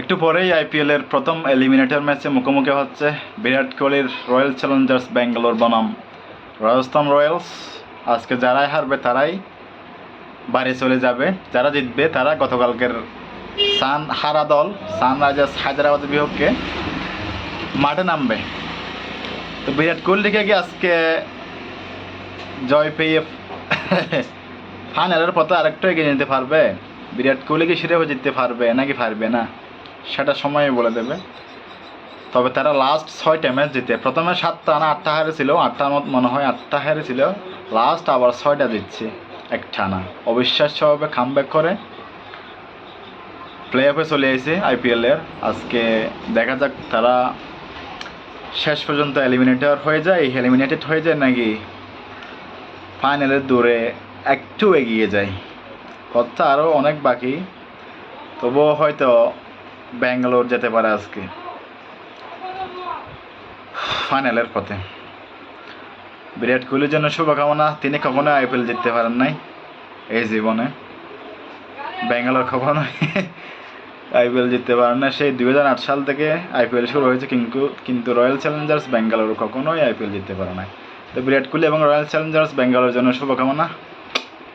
একটু পরেই আইপিএলের প্রথম এলিমিনেটর ম্যাচে মুখোমুখি হচ্ছে বিরাট কোহলির রয়্যাল চ্যালেঞ্জার্স ব্যাঙ্গালোর বনাম। রাজস্থান রয়্যালস আজকে যারাই হারবে তারাই বাড়ি চলে যাবে। যারা জিতবে তারা গতকালকের সান হারা দল সানরাইজার্স হায়দ্রাবাদের বিপক্ষে মাঠে নামবে। তো বিরাট কোহলিকে কি আজকে জয় পেয়ে ফাইনালের পথে আরেকটু এগিয়ে নিতে পারবে? বিরাট কোহলি কি সেটাও জিততে পারবে নাকি পারবে না? সেটা সময় বলে দেবে। তবে তারা লাস্ট ছয়টা ম্যাচ জিতে। প্রথমে সাতটা না, আটটা হারেছিল আটটার মত মনে হয় আটটা হারেছিল লাস্ট আবার ছয়টা দিচ্ছে এক টানা অবিশ্বাস্যভাবে কামব্যাক করে প্লে অফে চলে এসেছে আইপিএলের আজকে দেখা যাক তারা শেষ পর্যন্ত এলিমিনেটর হয়ে যায় এলিমিনেটেড হয়ে যায় নাকি ফাইনালের দূরে একটু এগিয়ে যায়। কথা আরও অনেক বাকি। তবুও হয়তো ব্যাঙ্গালোর যেতে পারে আজকে। ফাইনালের পথে। বিরাট কোহলির জন্য শুভকামনা। তিনি কখনো আইপিএল জিততে পারেন নাই এই জীবনে। ব্যাঙ্গালোর কখনো আইপিএল জিততে পারেন না সেই দুই হাজার আট সাল থেকে আইপিএল শুরু হয়েছে কিন্তু কিন্তু রয়্যাল চ্যালেঞ্জার্স ব্যাঙ্গালোর কখনোই আইপিএল জিততে পারে না তো বিরাট কোহলি এবং রয়্যাল চ্যালেঞ্জার্স ব্যাঙ্গালোর জন্য শুভকামনা।